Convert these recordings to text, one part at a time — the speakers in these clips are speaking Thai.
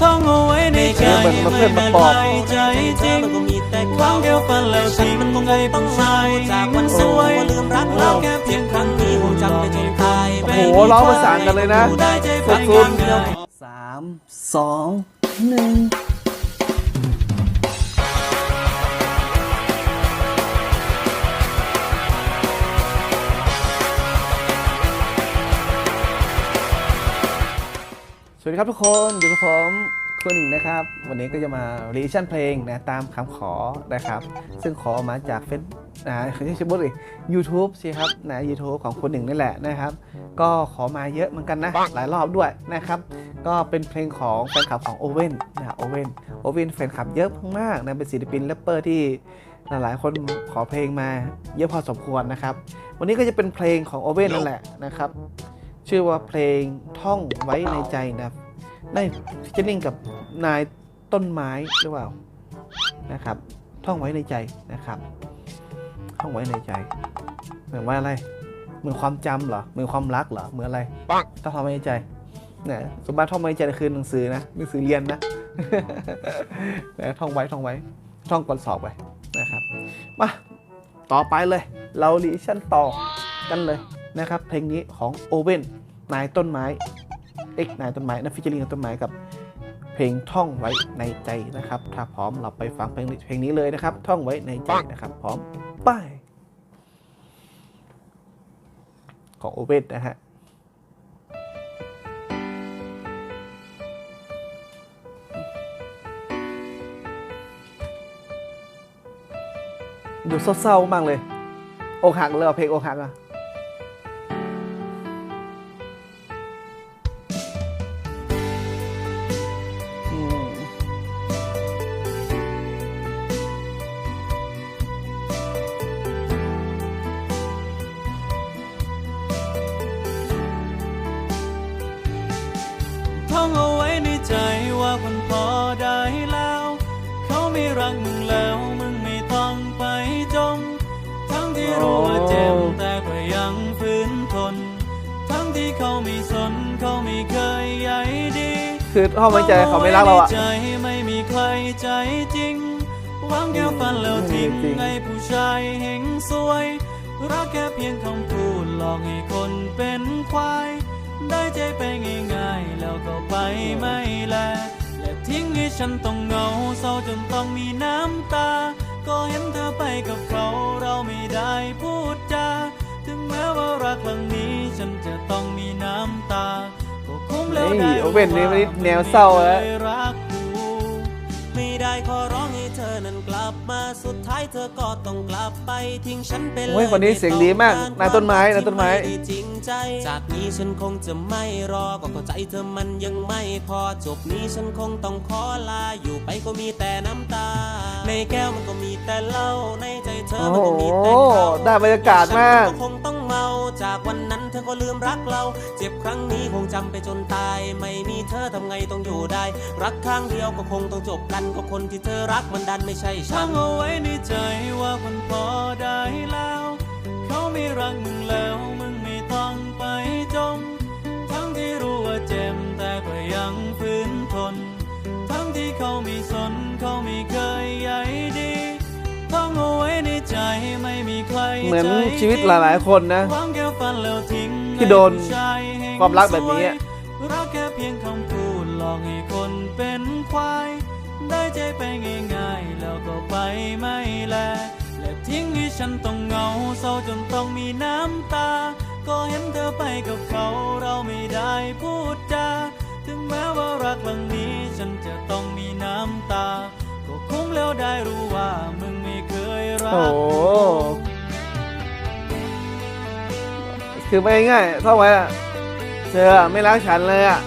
ท่องเอาไว้ในใจเออเหมือนมาเพื่อนมาปลอบไม่มีใครใจจริงมันก็มีแต่หวังแค่ฝันแล้วทิ้งมันคงให้ต้องผู้เศร้าชายจากวันสวยลืมรักเราแค่เพียงครั้งนี้คงจำไปจนตายโอ้โหร้องประสานกันเลยนะได้ใจไปสุดๆง่ายสามสองหนึ่ง สวัสดีครับทุกคนอยู่กับผมคนหนึ่งนะครับ วันนี้ก็จะมารีชั่นเพลงนะตามคำขอนะครับ ซึ่งขอมาจากเฟซนะเขาชื่อบุ๊ดเลยยูทูบสิครับนะยูทูบของคนหนึ่งนี่แหละนะครับ ก็ขอมาเยอะเหมือนกันนะ หลายรอบด้วยนะครับ ก็เป็นเพลงของแฟนคลับของโอเว่นนะโอเว่นโอเว่นแฟนคลับเยอะมากนะเป็นศิลปินแรปเปอร์ที่หลายๆคนขอเพลงมาเยอะพอสมควรนะครับ วันนี้ก็จะเป็นเพลงของโอเว่นนั่นแหละนะครับชื่อว่าเพลงท่องไว้ในใจนะ ได้ฟิชเชอร์ลิงกับนายต้นไม้หรือเปล่านะครับ ท่องไว้ในใจนะครับ ท่องไว้ในใจ เหมือนว่าอะไร เหมือนความจำเหรอ เหมือนความรักเหรอ เหมือนอะไรต้องท่องไว้ในใจเนี่ยสมบัติท่องไว้ในใจคือหนังสือนะหนังสือเรียนนะนะท่องไว้ท่องไว้ ท่องก่อนสอบไปนะครับมาต่อไปเลย เราลีชั่นต่อกันเลยนะครับ เพลงนี้ของโอเว่นนายต้นไม้ เอ็กนายต้นไม้นะฟิชเชอร์ลิงกับต้นไม้กับเพลงท่องไว้ในใจนะครับ ถ้าพร้อมเราไปฟังเพลงเพลงนี้เลยนะครับ ท่องไว้ในใจนะครับ พร้อมไป้ายของโอเว่นนะฮะดูเศร้าๆมากเลยอกหักเลยเหรอเพลงอกหักอะ รักมึงแล้วมึงไม่ต้องไปจม ทั้งที่รู้ว่าเจ็บแต่ก็ยังฝืนทน ทั้งที่เขาไม่สนเขาไม่เคยใยดีคือท่องไว้ใจเขาไม่รักเราอะใจไม่มีใครใจจริงหวังแค่ฝันแล้วทิ้งจริงให้ผู้ชายเห็นสวย รักแค่เพียงคำพูดหลอกให้คนเป็นควาย ได้ใจไปง่ายๆแล้วก็ไปไม่แลและ ทิ้งให้ฉันต้องเหงาเศร้าจนต้องมีน้ำตา ก็เห็นเธอไปกับเขาเราไม่ได้พูดจา ถึงแม้ว่ารักครั้งนี้ฉันจะต้องมีน้ำตา ก็คุ้มแล้วได้นี่โอเว่นนี่มันแนวเศร้าแล้วเคยรั มาสุดท้ายเธอก็ต้องกลับไปทิ้งฉันไปเลยโอ้ยคนนี้เสียงดีมากนายต้นไม้นายต้นไม้ที่ด้จริงใจจากนี้ฉันคงจะไม่รอก็เข้าใจเธอมันยังไม่พอจบนี้ฉันคงต้องขอลาอยู่ไปก็มีแต่น้ำตา ในแก้วมันก็มีแต่เหล้าในใจเธอมันก็มีแต่เขาโอ้โหได้บรรยากาศมากฉันคงต้อง เมา จากวันนั้นเธอก็ลืมรักเรา เจ็บครั้งนี้คงจำไปจนตาย ไม่มีเธอทำไงต้องอยู่ได้ รักครั้งเดียวก็คงต้องจบกันก็คนที่เธอรักมันดันไม่ใช่ฉันงเอาไว้ในใจว่าคนพอได้แล้ว เขาไม่รักมึงเลย เอาไว้ในใจไม่มีใครเหมือนใจชีวิตหลาย ๆ คนนะหวังแค่ฝันแล้วทิ้งที่โดนให้ผู้ชายเห็นความรักแบบนี้อะสวยรักแค่เพียงคำพูดหลอกให้คนเป็นควายได้ใจไปง่าย ๆ แล้วก็ไปไม่แลและทิ้งให้ฉันต้องเหงาเศร้าจนต้องมีน้ำตา ก็เห็นเธอไปกับเขาเราไม่ได้พูดจาถึงแม้ว่ารักครั้งนี้ฉันจะต้องมีน้ำตา ก็คุ้มแล้วได้รู้ว่ามึงไม่เคยรัก โอ้คือไม่ง่ายๆท่องไว้อะเธอไม่รักฉันเลยอะ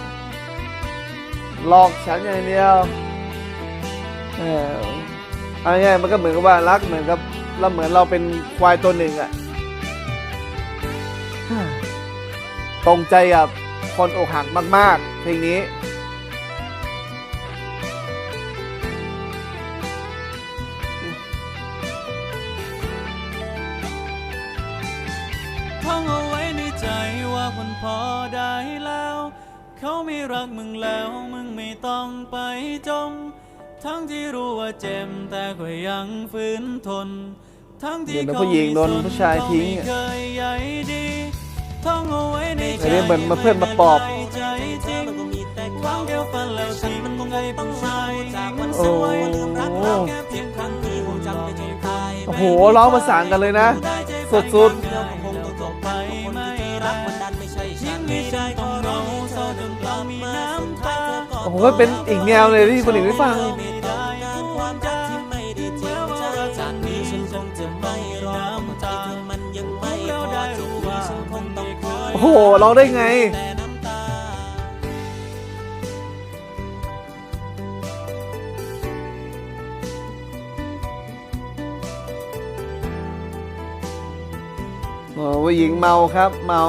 หลอกฉันอย่างเดียวเออเอาง่ายมันก็เหมือนกับว่ารักเหมือนกับเราเหมือนเราเป็นควายตัวหนึ่งอะตรงใจกับคนอกหักมาก ๆ เพลงนี้ พอได้แล้ว เขาไม่รักมึงแล้ว มึงไม่ต้องไปจม ทั้งที่รู้ว่าเจ็บแต่ก็ยังฝืนทน ทั้งที่เดี๋ยวนะเขาผู้หญิงโดนไม่สผู้ชายทิ้งเขาไม่เคยใยดีท่องเอาไว้ในใจเดี๋ยวเหมือนมาเพื่อนมาปลอบใจจริงมันก็มีแต่หวังแค่ฝันแล้วทิ้งมันไงผู้ชายจากวันโอ้สวยลืมรักเราแค่เพียงครั้งนี้คงจำได้จนตายโอ้โหร้องประสานกันเลยนะ สุดเผมก็เป็นอีกแนวเลยที่คนอื่นไม่ฟังโอ้โหร้องได้ไงผู้หญิงเมาครับเมา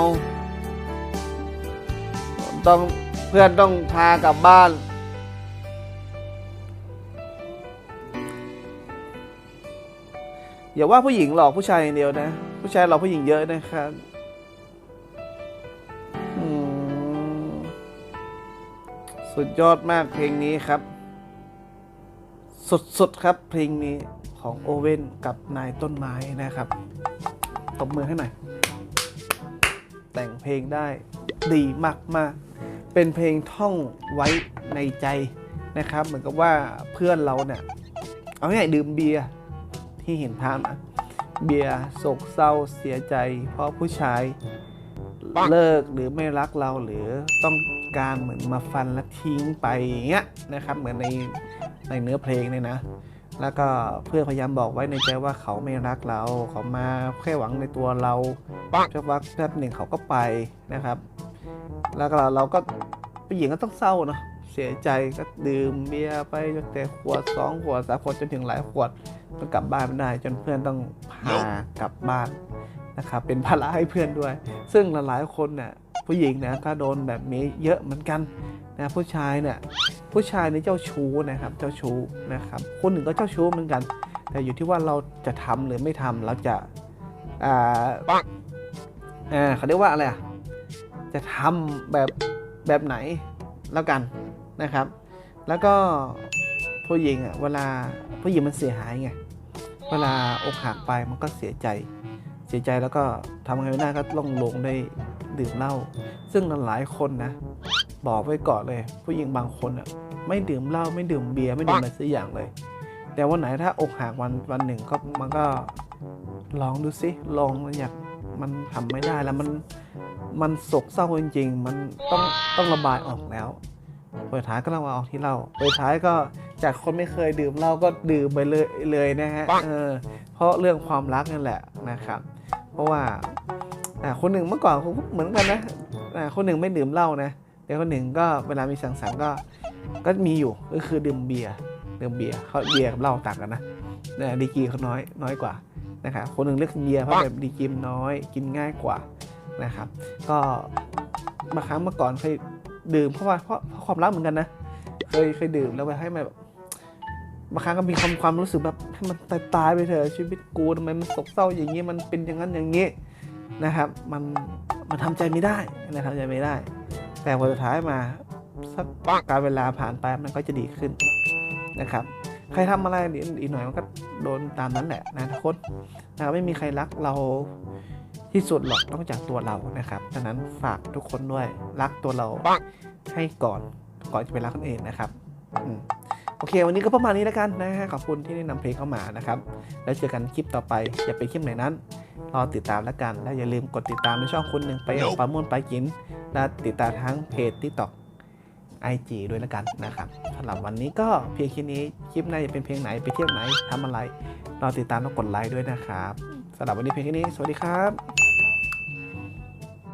ต้อง พื่อนต้องพากลับบ้าน อย่าว่าผู้หญิงหลอกผู้ชายอย่างเดียวนะ ผู้ชายหลอกผู้หญิงเยอะนะครับสุดยอดมากเพลงนี้ครับ สุดๆครับเพลงนี้ของโอเว่นกับนายต้นไม้นะครับตบมือให้หน่อย แต่งเพลงได้ดีมากๆ เป็นเพลงท่องไว้ในใจนะครับ เหมือนกับว่าเพื่อนเราเนี่ยเอาง่ายๆดื่มเบียร์ที่เห็นภาพนะเบียร์โศกเศร้าเสียใจ เพราะผู้ชายเลิกหรือไม่รักเราหรือต้องการเหมือนมาฟันและทิ้งไปอย่างเงี้ยนะครับเหมือนในในเนื้อเพลงเนี่ยนะ แล้วก็เพื่อนพยายามบอกไว้ในใจว่าเขาไม่รักเราเขามาแค่หวังในตัวเราสักวักแป๊บหนึ่งเขาก็ไปนะครับ แล้วก็เราเราก็ผู้หญิงก็ต้องเศร้าเนาะเสียใจก็ดื่มเบียร์ไปจนแต่ขวดสองขวดสามขวดจนถึงหลายขวดก็กลับบ้านไม่ได้ จนเพื่อนต้องพากลับบ้านนะครับเป็นภาระให้เพื่อนด้วย ซึ่งหลายๆคนเนี่ยผู้หญิงเนี่ยก็โดนแบบนี้เยอะเหมือนกันนะผู้ชายเนี่ยผู้ชายนี่เจ้าชู้นะครับเจ้าชู้นะครับคนหนึ่งก็เจ้าชู้เหมือนกัน แต่อยู่ที่ว่าเราจะทำหรือไม่ทำเราจะอ่าอ่าเขาเรียกว่าอะไรอะ จะทำแบบแบบไหนแล้วกันนะครับ แล้วก็ผู้หญิงอะเวลาผู้หญิงมันเสียหายไงเวลาอกหักไปมันก็เสียใจ เสียใจแล้วก็ทำไงไม่ได้ก็ลงลงได้ดื่มเหล้าซึ่งหลายคนนะบอกไว้ก่อนเลย ผู้หญิงบางคนอะไม่ดื่มเหล้าไม่ดื่มเบียร์ไม่ดื่มอะไรสักอย่างเลย แต่วันไหนถ้าอกหักวันวันหนึ่งก็มันก็ลองดูสิลองอยากมันทำไม่ได้แล้วมัน มันโศกเศร้าจริงๆ มันต้องต้องระบายออกแล้ว เปิดท้ายก็ระบายออกที่เหล้าเปิดท้ายก็จากคนไม่เคยดื่มเหล้าก็ดื่มไปเลยเลยนะฮะ เออ เพราะเรื่องความรักนั่นแหละนะครับ เพราะว่าคนหนึ่งเมื่อก่อนเขเหมือนกันนะคนหนึ่งไม่ดื่มเหล้านะแต่คนหนึ่งก็เวลามีสังสรรค์ก็ก็มีอยู่ก็คือดื่มเบียร์ดื่มเบียร์เขาเบียร์กับเหล้าต่างกันนะดีกีเขาน้อยน้อยกว่านะครับคนหนึ่งเลือกเบียร์เพราะแบบดีกีมน้อยกินง่ายกว่า นะครับ ก็บางครั้งเมื่อก่อนเคยดื่มเพราะว่าเพราะเพราะความรักเหมือนกันนะเคยเคยดื่มแล้วไปให้มันแบบบางครั้งก็มีความความรู้สึกแบบให้มันตายตายไปเถอะชีวิตกูทำไมมันโศกเศร้าอย่างนี้มันเป็นอย่างนั้นอย่างนี้นะครับ มันมันทำใจไม่ได้นะทำใจไม่ได้ แต่พอสุดท้ายมาสักการเวลาผ่านไปมันก็จะดีขึ้นนะครับใครทำอะไรอีกหน่อยมันก็โดนตามนั้นแหละนะทุกคนนะไม่มีใครรักเรา ที่สุดหรอกนอกจากตัวเรานะครับดังนั้นฝากทุกคนด้วยรักตัวเราให้ก่อนก่อนจะไปรักคนอื่นนะครับอืมโอเค วันนี้ก็ประมาณนี้แล้วกันนะฮะขอบคุณที่ได้นำเพลงเข้ามานะครับ แล้วเจอกันคลิปต่อไปอย่าไปนคลิปไหนนั้นรอติดตามแล้วกัน และอย่าลืมกดติดตามในช่องคุณหนึ่งไปปลาม่วนไปกิน และติดตามทั้งเพจ TikTok IG ด้วยแล้วกันนะครับสำหรับวันนี้ก็เพียงแค่นี้คลิปหน้าจะเป็นเพลงไหนไปเที่ยวไหนทำอะไรรอติดตามแล้วกดไลค์ด้วยนะครับ สำหรับวันนี้เพียงแค่นี้ สวัสดีครับ